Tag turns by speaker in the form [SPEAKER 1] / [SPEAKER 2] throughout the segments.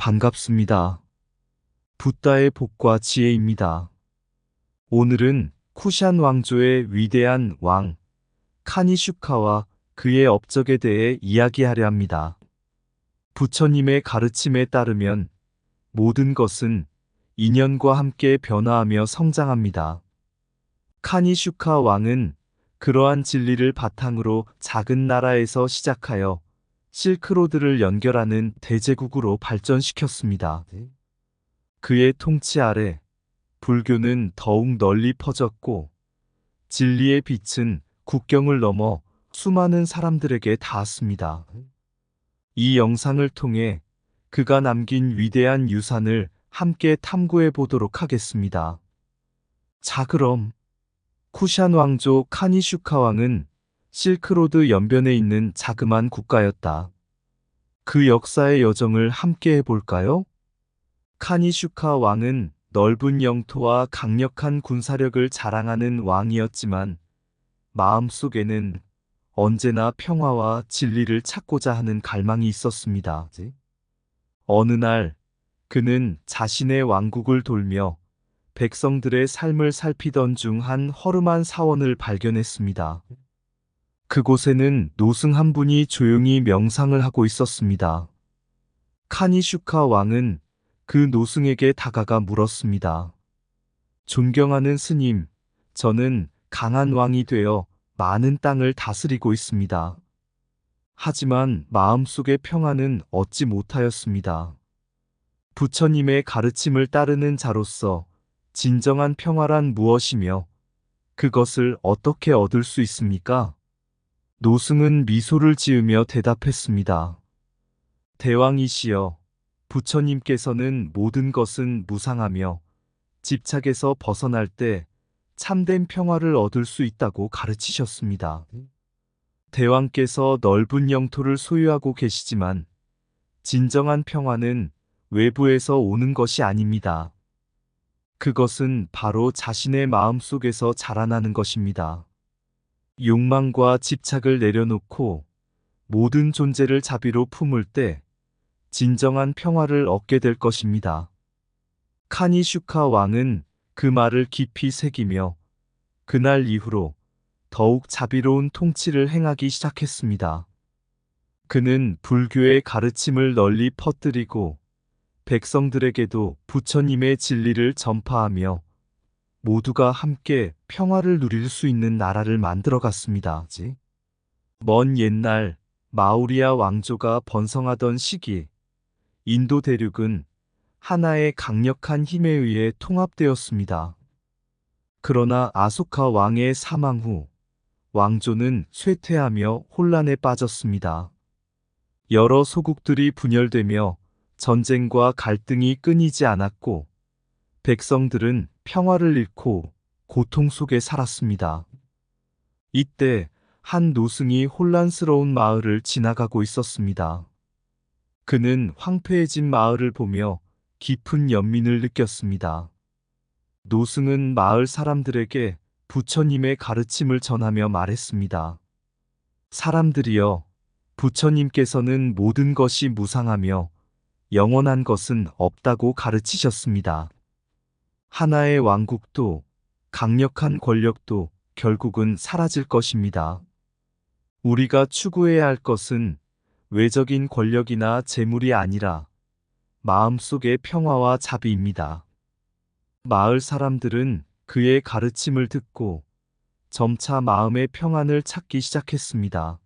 [SPEAKER 1] 반갑습니다. 붓다의 복과 지혜입니다. 오늘은 쿠샨 왕조의 위대한 왕, 카니슈카와 그의 업적에 대해 이야기하려 합니다. 부처님의 가르침에 따르면 모든 것은 인연과 함께 변화하며 성장합니다. 카니슈카 왕은 그러한 진리를 바탕으로 작은 나라에서 시작하여 실크로드를 연결하는 대제국으로 발전시켰습니다. 그의 통치 아래 불교는 더욱 널리 퍼졌고 진리의 빛은 국경을 넘어 수많은 사람들에게 닿았습니다. 이 영상을 통해 그가 남긴 위대한 유산을 함께 탐구해 보도록 하겠습니다. 자, 그럼 쿠샨 왕조 카니슈카 왕은 실크로드 연변에 있는 자그만 국가였다. 그 역사의 여정을 함께 해볼까요? 카니슈카 왕은 넓은 영토와 강력한 군사력을 자랑하는 왕이었지만 마음속에는 언제나 평화와 진리를 찾고자 하는 갈망이 있었습니다. 어느 날 그는 자신의 왕국을 돌며 백성들의 삶을 살피던 중 한 허름한 사원을 발견했습니다. 그곳에는 노승 한 분이 조용히 명상을 하고 있었습니다. 카니슈카 왕은 그 노승에게 다가가 물었습니다. 존경하는 스님, 저는 강한 왕이 되어 많은 땅을 다스리고 있습니다. 하지만 마음속의 평화는 얻지 못하였습니다. 부처님의 가르침을 따르는 자로서 진정한 평화란 무엇이며 그것을 어떻게 얻을 수 있습니까? 노승은 미소를 지으며 대답했습니다. 대왕이시여, 부처님께서는 모든 것은 무상하며 집착에서 벗어날 때 참된 평화를 얻을 수 있다고 가르치셨습니다. 대왕께서 넓은 영토를 소유하고 계시지만 진정한 평화는 외부에서 오는 것이 아닙니다. 그것은 바로 자신의 마음 속에서 자라나는 것입니다. 욕망과 집착을 내려놓고 모든 존재를 자비로 품을 때 진정한 평화를 얻게 될 것입니다. 카니슈카 왕은 그 말을 깊이 새기며 그날 이후로 더욱 자비로운 통치를 행하기 시작했습니다. 그는 불교의 가르침을 널리 퍼뜨리고 백성들에게도 부처님의 진리를 전파하며 모두가 함께 평화를 누릴 수 있는 나라를 만들어 갔습니다. 먼 옛날 마우리아 왕조가 번성하던 시기 인도 대륙은 하나의 강력한 힘에 의해 통합되었습니다. 그러나 아소카 왕의 사망 후 왕조는 쇠퇴하며 혼란에 빠졌습니다. 여러 소국들이 분열되며 전쟁과 갈등이 끊이지 않았고 백성들은 평화를 잃고 고통 속에 살았습니다. 이때 한 노승이 혼란스러운 마을을 지나가고 있었습니다. 그는 황폐해진 마을을 보며 깊은 연민을 느꼈습니다. 노승은 마을 사람들에게 부처님의 가르침을 전하며 말했습니다. 사람들이여, 부처님께서는 모든 것이 무상하며 영원한 것은 없다고 가르치셨습니다. 하나의 왕국도 강력한 권력도 결국은 사라질 것입니다. 우리가 추구해야 할 것은 외적인 권력이나 재물이 아니라 마음속의 평화와 자비입니다. 마을 사람들은 그의 가르침을 듣고 점차 마음의 평안을 찾기 시작했습니다.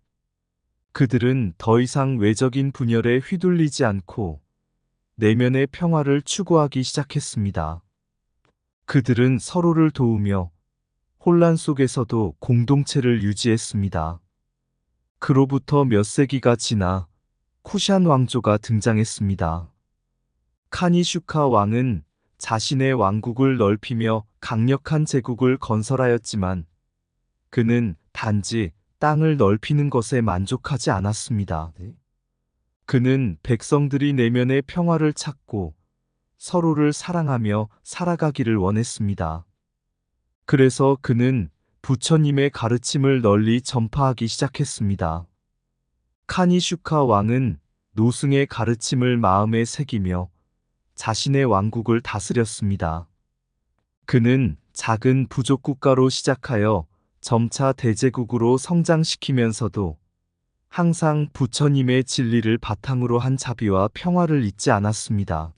[SPEAKER 1] 그들은 더 이상 외적인 분열에 휘둘리지 않고 내면의 평화를 추구하기 시작했습니다. 그들은 서로를 도우며 혼란 속에서도 공동체를 유지했습니다. 그로부터 몇 세기가 지나 쿠샨 왕조가 등장했습니다. 카니슈카 왕은 자신의 왕국을 넓히며 강력한 제국을 건설하였지만 그는 단지 땅을 넓히는 것에 만족하지 않았습니다. 그는 백성들이 내면의 평화를 찾고 서로를 사랑하며 살아가기를 원했습니다. 그래서 그는 부처님의 가르침을 널리 전파하기 시작했습니다. 카니슈카 왕은 노승의 가르침을 마음에 새기며 자신의 왕국을 다스렸습니다. 그는 작은 부족 국가로 시작하여 점차 대제국으로 성장시키면서도 항상 부처님의 진리를 바탕으로 한 자비와 평화를 잊지 않았습니다.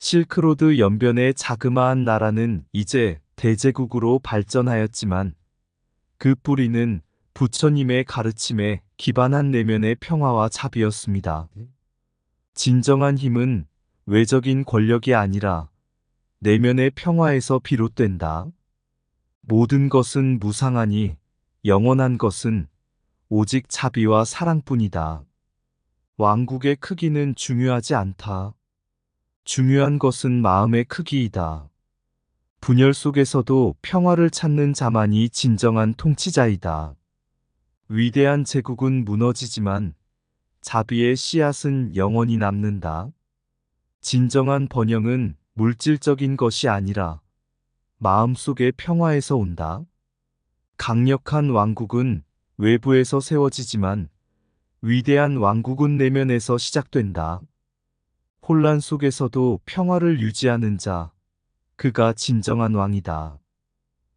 [SPEAKER 1] 실크로드 연변의 자그마한 나라는 이제 대제국으로 발전하였지만 그 뿌리는 부처님의 가르침에 기반한 내면의 평화와 자비였습니다. 진정한 힘은 외적인 권력이 아니라 내면의 평화에서 비롯된다. 모든 것은 무상하니 영원한 것은 오직 자비와 사랑뿐이다. 왕국의 크기는 중요하지 않다. 중요한 것은 마음의 크기이다. 분열 속에서도 평화를 찾는 자만이 진정한 통치자이다. 위대한 제국은 무너지지만 자비의 씨앗은 영원히 남는다. 진정한 번영은 물질적인 것이 아니라 마음속의 평화에서 온다. 강력한 왕국은 외부에서 세워지지만 위대한 왕국은 내면에서 시작된다. 혼란 속에서도 평화를 유지하는 자, 그가 진정한 왕이다.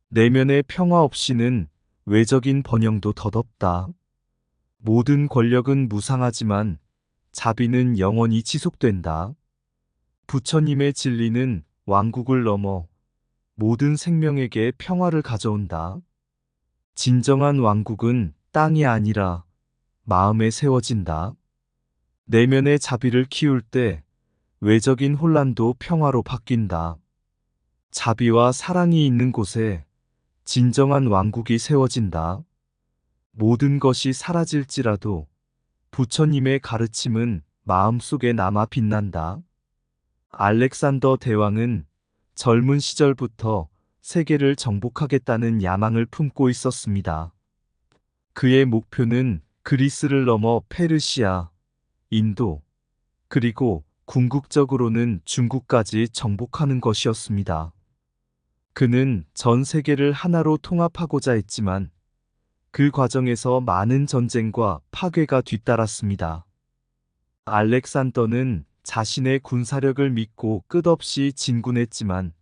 [SPEAKER 1] 내면의 평화 없이는 외적인 번영도 덧없다. 모든 권력은 무상하지만 자비는 영원히 지속된다. 부처님의 진리는 왕국을 넘어 모든 생명에게 평화를 가져온다. 진정한 왕국은 땅이 아니라 마음에 세워진다. 내면의 자비를 키울 때 외적인 혼란도 평화로 바뀐다. 자비와 사랑이 있는 곳에 진정한 왕국이 세워진다. 모든 것이 사라질지라도 부처님의 가르침은 마음속에 남아 빛난다. 알렉산더 대왕은 젊은 시절부터 세계를 정복하겠다는 야망을 품고 있었습니다. 그의 목표는 그리스를 넘어 페르시아, 인도, 그리고 궁극적으로는 중국까지 정복하는 것이었습니다. 그는 전 세계를 하나로 통합하고자 했지만 그 과정에서 많은 전쟁과 파괴가 뒤따랐습니다. 알렉산더는 자신의 군사력을 믿고 끝없이 진군했지만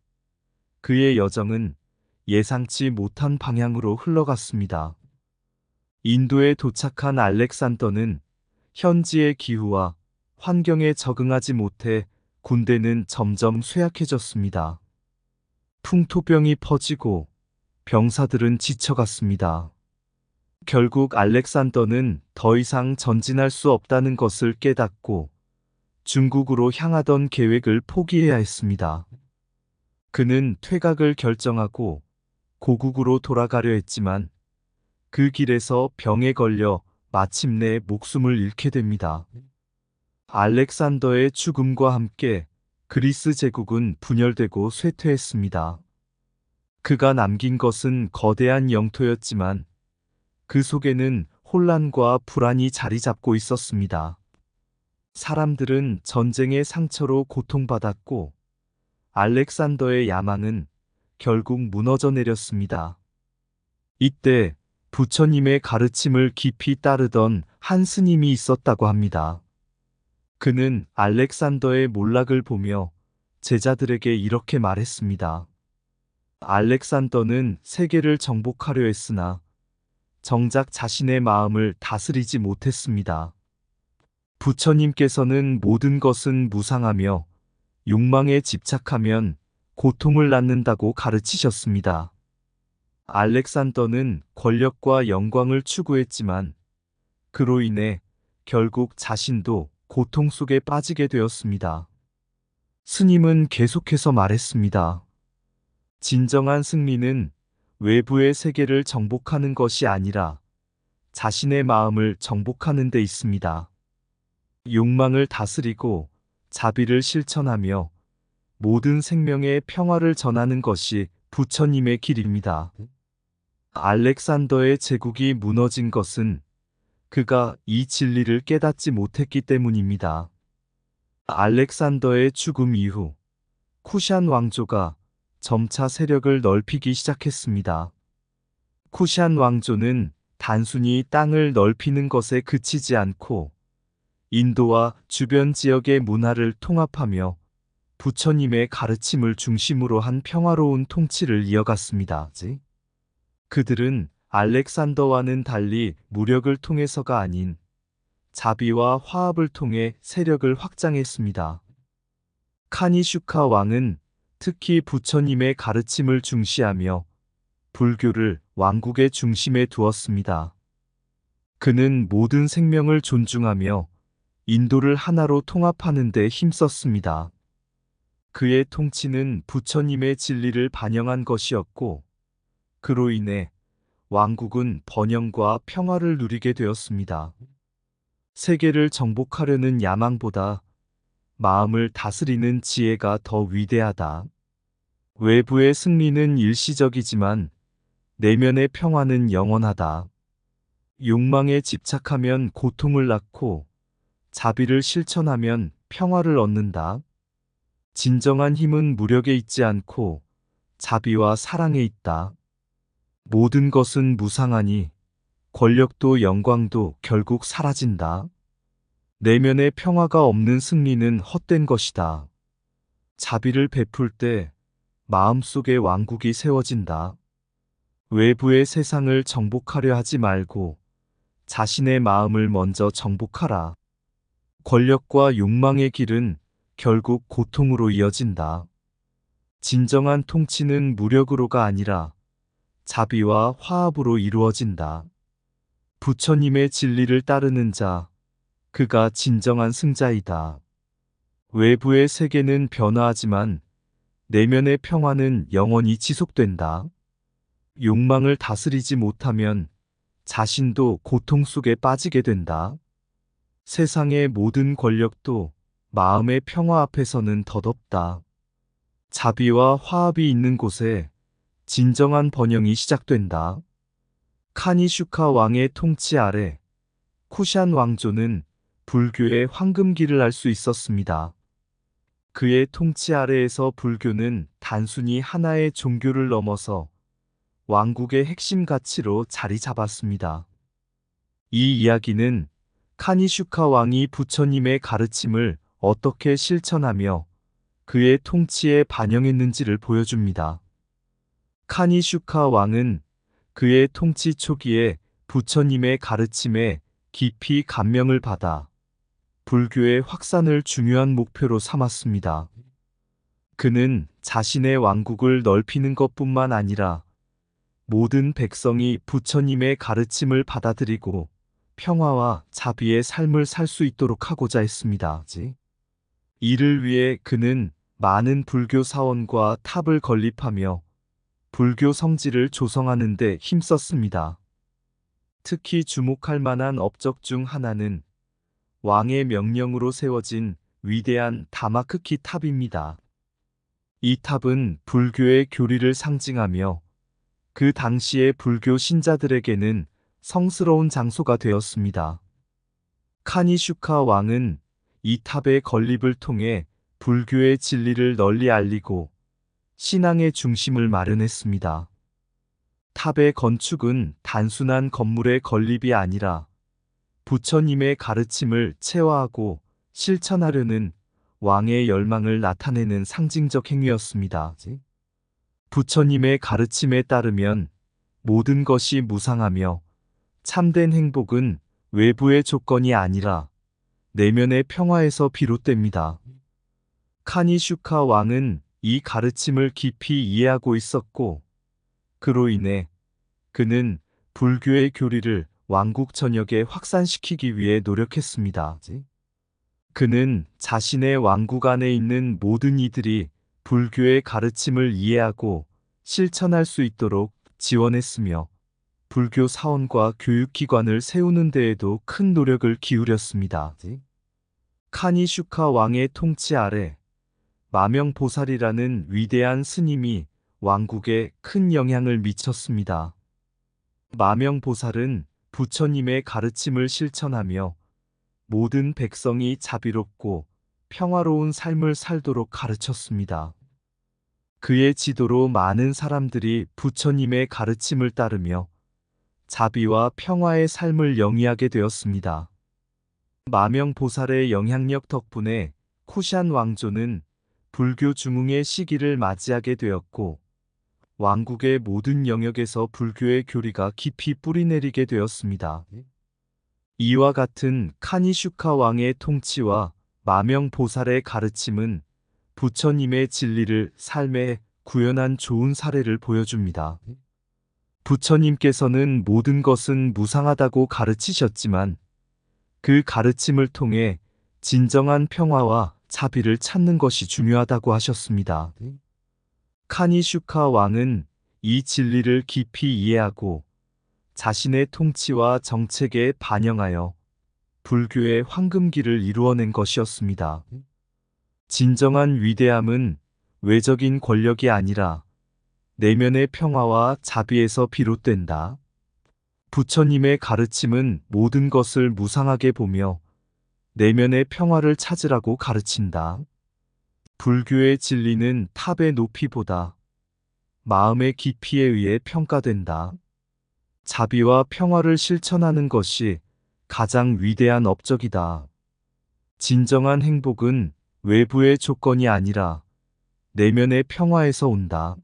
[SPEAKER 1] 그의 여정은 예상치 못한 방향으로 흘러갔습니다. 인도에 도착한 알렉산더는 현지의 기후와 환경에 적응하지 못해 군대는 점점 쇠약해졌습니다. 풍토병이 퍼지고 병사들은 지쳐갔습니다. 결국 알렉산더는 더 이상 전진할 수 없다는 것을 깨닫고 중국으로 향하던 계획을 포기해야 했습니다. 그는 퇴각을 결정하고 고국으로 돌아가려 했지만 그 길에서 병에 걸려 마침내 목숨을 잃게 됩니다. 알렉산더의 죽음과 함께 그리스 제국은 분열되고 쇠퇴했습니다. 그가 남긴 것은 거대한 영토였지만 그 속에는 혼란과 불안이 자리 잡고 있었습니다. 사람들은 전쟁의 상처로 고통받았고 알렉산더의 야망은 결국 무너져 내렸습니다. 이때 부처님의 가르침을 깊이 따르던 한 스님이 있었다고 합니다. 그는 알렉산더의 몰락을 보며 제자들에게 이렇게 말했습니다. 알렉산더는 세계를 정복하려 했으나 정작 자신의 마음을 다스리지 못했습니다. 부처님께서는 모든 것은 무상하며 욕망에 집착하면 고통을 낳는다고 가르치셨습니다. 알렉산더는 권력과 영광을 추구했지만 그로 인해 결국 자신도 고통 속에 빠지게 되었습니다. 스님은 계속해서 말했습니다. 진정한 승리는 외부의 세계를 정복하는 것이 아니라 자신의 마음을 정복하는 데 있습니다. 욕망을 다스리고 자비를 실천하며 모든 생명의 평화를 전하는 것이 부처님의 길입니다. 알렉산더의 제국이 무너진 것은 그가 이 진리를 깨닫지 못했기 때문입니다. 알렉산더의 죽음 이후 쿠샨 왕조가 점차 세력을 넓히기 시작했습니다. 쿠샨 왕조는 단순히 땅을 넓히는 것에 그치지 않고 인도와 주변 지역의 문화를 통합하며 부처님의 가르침을 중심으로 한 평화로운 통치를 이어갔습니다. 지? 그들은 알렉산더와는 달리 무력을 통해서가 아닌 자비와 화합을 통해 세력을 확장했습니다. 카니슈카 왕은 특히 부처님의 가르침을 중시하며 불교를 왕국의 중심에 두었습니다. 그는 모든 생명을 존중하며 인도를 하나로 통합하는 데 힘썼습니다. 그의 통치는 부처님의 진리를 반영한 것이었고, 그로 인해 왕국은 번영과 평화를 누리게 되었습니다. 세계를 정복하려는 야망보다 마음을 다스리는 지혜가 더 위대하다. 외부의 승리는 일시적이지만 내면의 평화는 영원하다. 욕망에 집착하면 고통을 낳고 자비를 실천하면 평화를 얻는다. 진정한 힘은 무력에 있지 않고 자비와 사랑에 있다. 모든 것은 무상하니 권력도 영광도 결국 사라진다. 내면의 평화가 없는 승리는 헛된 것이다. 자비를 베풀 때 마음속에 왕국이 세워진다. 외부의 세상을 정복하려 하지 말고 자신의 마음을 먼저 정복하라. 권력과 욕망의 길은 결국 고통으로 이어진다. 진정한 통치는 무력으로가 아니라 자비와 화합으로 이루어진다. 부처님의 진리를 따르는 자, 그가 진정한 승자이다. 외부의 세계는 변화하지만 내면의 평화는 영원히 지속된다. 욕망을 다스리지 못하면 자신도 고통 속에 빠지게 된다. 세상의 모든 권력도 마음의 평화 앞에서는 덧없다. 자비와 화합이 있는 곳에 진정한 번영이 시작된다. 카니슈카 왕의 통치 아래 쿠샨 왕조는 불교의 황금기를 알 수 있었습니다. 그의 통치 아래에서 불교는 단순히 하나의 종교를 넘어서 왕국의 핵심 가치로 자리 잡았습니다. 이 이야기는 카니슈카 왕이 부처님의 가르침을 어떻게 실천하며 그의 통치에 반영했는지를 보여줍니다. 카니슈카 왕은 그의 통치 초기에 부처님의 가르침에 깊이 감명을 받아 불교의 확산을 중요한 목표로 삼았습니다. 그는 자신의 왕국을 넓히는 것뿐만 아니라 모든 백성이 부처님의 가르침을 받아들이고 평화와 자비의 삶을 살 수 있도록 하고자 했습니다. 이를 위해 그는 많은 불교 사원과 탑을 건립하며 불교 성지를 조성하는 데 힘썼습니다. 특히 주목할 만한 업적 중 하나는 왕의 명령으로 세워진 위대한 다마크키 탑입니다. 이 탑은 불교의 교리를 상징하며 그 당시의 불교 신자들에게는 성스러운 장소가 되었습니다. 카니슈카 왕은 이 탑의 건립을 통해 불교의 진리를 널리 알리고 신앙의 중심을 마련했습니다. 탑의 건축은 단순한 건물의 건립이 아니라 부처님의 가르침을 체화하고 실천하려는 왕의 열망을 나타내는 상징적 행위였습니다. 부처님의 가르침에 따르면 모든 것이 무상하며 참된 행복은 외부의 조건이 아니라 내면의 평화에서 비롯됩니다. 카니슈카 왕은 이 가르침을 깊이 이해하고 있었고, 그로 인해 그는 불교의 교리를 왕국 전역에 확산시키기 위해 노력했습니다. 그는 자신의 왕국 안에 있는 모든 이들이 불교의 가르침을 이해하고 실천할 수 있도록 지원했으며 불교 사원과 교육기관을 세우는 데에도 큰 노력을 기울였습니다. 카니슈카 왕의 통치 아래 마명보살이라는 위대한 스님이 왕국에 큰 영향을 미쳤습니다. 마명보살은 부처님의 가르침을 실천하며 모든 백성이 자비롭고 평화로운 삶을 살도록 가르쳤습니다. 그의 지도로 많은 사람들이 부처님의 가르침을 따르며 자비와 평화의 삶을 영위하게 되었습니다. 마명보살의 영향력 덕분에 코샨 왕조는 불교 중흥의 시기를 맞이하게 되었고 왕국의 모든 영역에서 불교의 교리가 깊이 뿌리내리게 되었습니다. 이와 같은 카니슈카 왕의 통치와 마명보살의 가르침은 부처님의 진리를 삶에 구현한 좋은 사례를 보여줍니다. 부처님께서는 모든 것은 무상하다고 가르치셨지만 그 가르침을 통해 진정한 평화와 자비를 찾는 것이 중요하다고 하셨습니다. 카니슈카 왕은 이 진리를 깊이 이해하고 자신의 통치와 정책에 반영하여 불교의 황금기를 이루어낸 것이었습니다. 진정한 위대함은 외적인 권력이 아니라 내면의 평화와 자비에서 비롯된다. 부처님의 가르침은 모든 것을 무상하게 보며 내면의 평화를 찾으라고 가르친다. 불교의 진리는 탑의 높이보다 마음의 깊이에 의해 평가된다. 자비와 평화를 실천하는 것이 가장 위대한 업적이다. 진정한 행복은 외부의 조건이 아니라 내면의 평화에서 온다.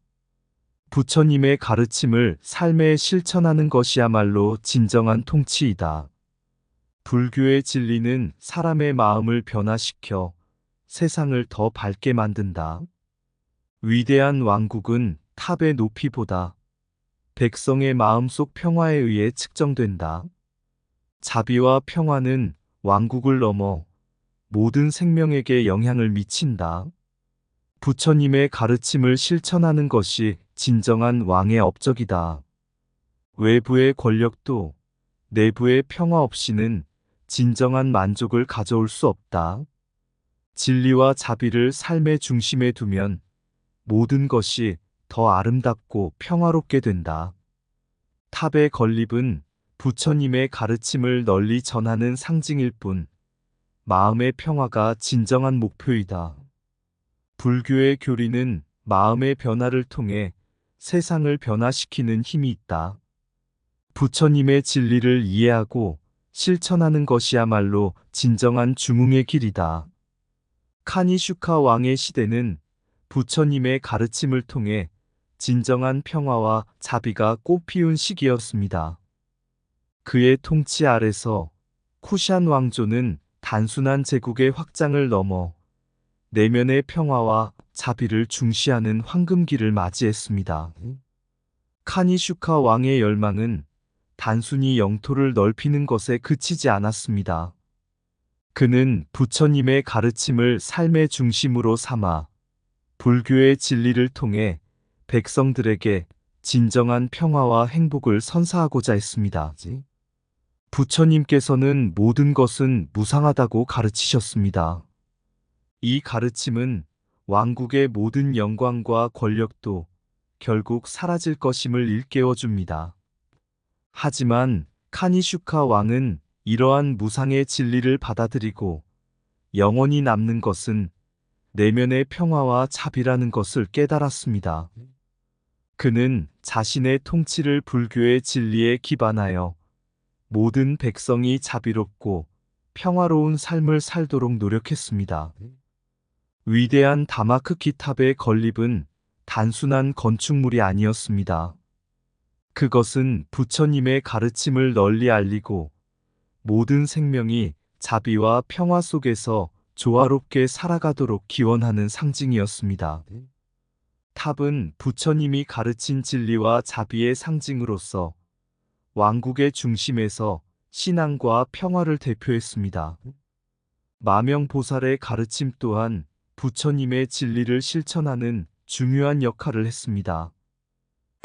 [SPEAKER 1] 부처님의 가르침을 삶에 실천하는 것이야말로 진정한 통치이다. 불교의 진리는 사람의 마음을 변화시켜 세상을 더 밝게 만든다. 위대한 왕국은 탑의 높이보다 백성의 마음속 평화에 의해 측정된다. 자비와 평화는 왕국을 넘어 모든 생명에게 영향을 미친다. 부처님의 가르침을 실천하는 것이 진정한 왕의 업적이다. 외부의 권력도 내부의 평화 없이는 진정한 만족을 가져올 수 없다. 진리와 자비를 삶의 중심에 두면 모든 것이 더 아름답고 평화롭게 된다. 탑의 건립은 부처님의 가르침을 널리 전하는 상징일 뿐 마음의 평화가 진정한 목표이다. 불교의 교리는 마음의 변화를 통해 세상을 변화시키는 힘이 있다. 부처님의 진리를 이해하고 실천하는 것이야말로 진정한 중흥의 길이다. 카니슈카 왕의 시대는 부처님의 가르침을 통해 진정한 평화와 자비가 꽃피운 시기였습니다. 그의 통치 아래서 쿠샨 왕조는 단순한 제국의 확장을 넘어 내면의 평화와 자비를 중시하는 황금기를 맞이했습니다. 카니슈카 왕의 열망은 단순히 영토를 넓히는 것에 그치지 않았습니다. 그는 부처님의 가르침을 삶의 중심으로 삼아 불교의 진리를 통해 백성들에게 진정한 평화와 행복을 선사하고자 했습니다. 부처님께서는 모든 것은 무상하다고 가르치셨습니다. 이 가르침은 왕국의 모든 영광과 권력도 결국 사라질 것임을 일깨워 줍니다. 하지만 카니슈카 왕은 이러한 무상의 진리를 받아들이고 영원히 남는 것은 내면의 평화와 자비라는 것을 깨달았습니다. 그는 자신의 통치를 불교의 진리에 기반하여 모든 백성이 자비롭고 평화로운 삶을 살도록 노력했습니다. 위대한 다마크 키 탑의 건립은 단순한 건축물이 아니었습니다. 그것은 부처님의 가르침을 널리 알리고 모든 생명이 자비와 평화 속에서 조화롭게 살아가도록 기원하는 상징이었습니다. 탑은 부처님이 가르친 진리와 자비의 상징으로서 왕국의 중심에서 신앙과 평화를 대표했습니다. 마명보살의 가르침 또한 부처님의 진리를 실천하는 중요한 역할을 했습니다.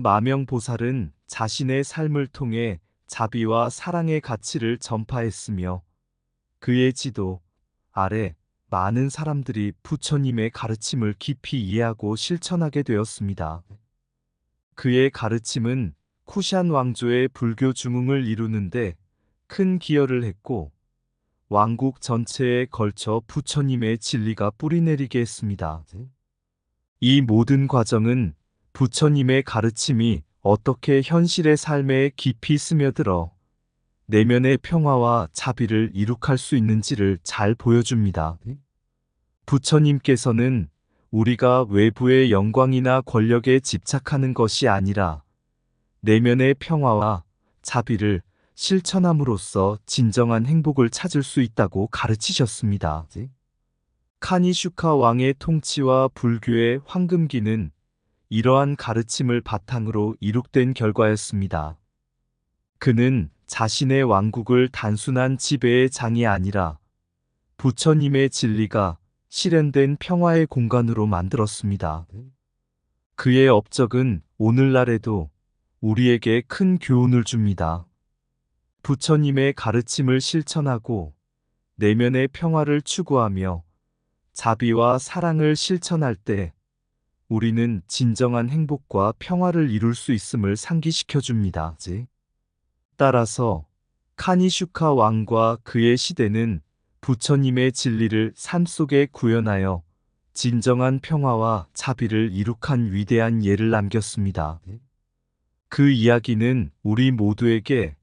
[SPEAKER 1] 마명보살은 자신의 삶을 통해 자비와 사랑의 가치를 전파했으며 그의 지도 아래 많은 사람들이 부처님의 가르침을 깊이 이해하고 실천하게 되었습니다. 그의 가르침은 쿠샨 왕조의 불교 중흥을 이루는데 큰 기여를 했고 왕국 전체에 걸쳐 부처님의 진리가 뿌리내리게 했습니다. 이 모든 과정은 부처님의 가르침이 어떻게 현실의 삶에 깊이 스며들어 내면의 평화와 자비를 이룩할 수 있는지를 잘 보여줍니다. 부처님께서는 우리가 외부의 영광이나 권력에 집착하는 것이 아니라 내면의 평화와 자비를 실천함으로써 진정한 행복을 찾을 수 있다고 가르치셨습니다. 카니슈카 왕의 통치와 불교의 황금기는 이러한 가르침을 바탕으로 이룩된 결과였습니다. 그는 자신의 왕국을 단순한 지배의 장이 아니라 부처님의 진리가 실현된 평화의 공간으로 만들었습니다. 그의 업적은 오늘날에도 우리에게 큰 교훈을 줍니다. 부처님의 가르침을 실천하고 내면의 평화를 추구하며 자비와 사랑을 실천할 때 우리는 진정한 행복과 평화를 이룰 수 있음을 상기시켜 줍니다. 따라서 카니슈카 왕과 그의 시대는 부처님의 진리를 삶 속에 구현하여 진정한 평화와 자비를 이룩한 위대한 예를 남겼습니다. 그 이야기는 우리 모두에게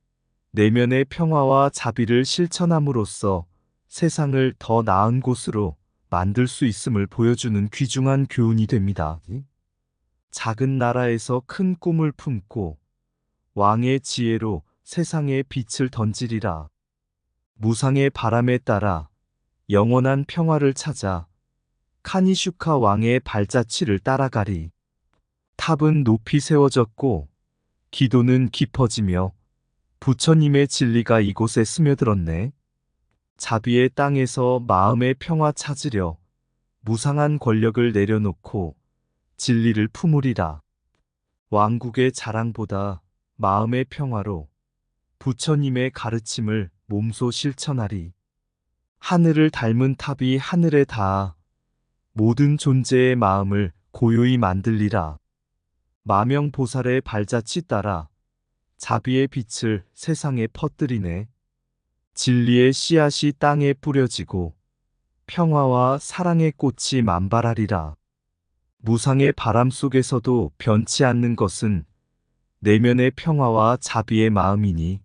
[SPEAKER 1] 내면의 평화와 자비를 실천함으로써 세상을 더 나은 곳으로 만들 수 있음을 보여주는 귀중한 교훈이 됩니다. 작은 나라에서 큰 꿈을 품고 왕의 지혜로 세상에 빛을 던지리라. 무상의 바람에 따라 영원한 평화를 찾아 카니슈카 왕의 발자취를 따라가리. 탑은 높이 세워졌고 기도는 깊어지며 부처님의 진리가 이곳에 스며들었네. 자비의 땅에서 마음의 평화 찾으려 무상한 권력을 내려놓고 진리를 품으리라. 왕국의 자랑보다 마음의 평화로 부처님의 가르침을 몸소 실천하리. 하늘을 닮은 탑이 하늘에 닿아 모든 존재의 마음을 고요히 만들리라. 마명보살의 발자취 따라 자비의 빛을 세상에 퍼뜨리네. 진리의 씨앗이 땅에 뿌려지고 평화와 사랑의 꽃이 만발하리라. 무상의 바람 속에서도 변치 않는 것은 내면의 평화와 자비의 마음이니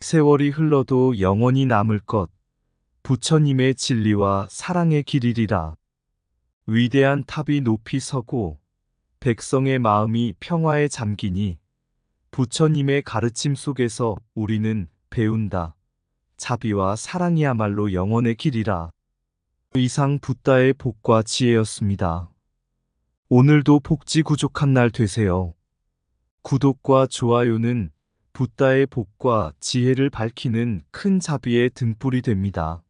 [SPEAKER 1] 세월이 흘러도 영원히 남을 것 부처님의 진리와 사랑의 길이리라. 위대한 탑이 높이 서고 백성의 마음이 평화에 잠기니 부처님의 가르침 속에서 우리는 배운다. 자비와 사랑이야말로 영원의 길이라. 이상 붓다의 복과 지혜였습니다. 오늘도 복지 구족한 날 되세요. 구독과 좋아요는 붓다의 복과 지혜를 밝히는 큰 자비의 등불이 됩니다.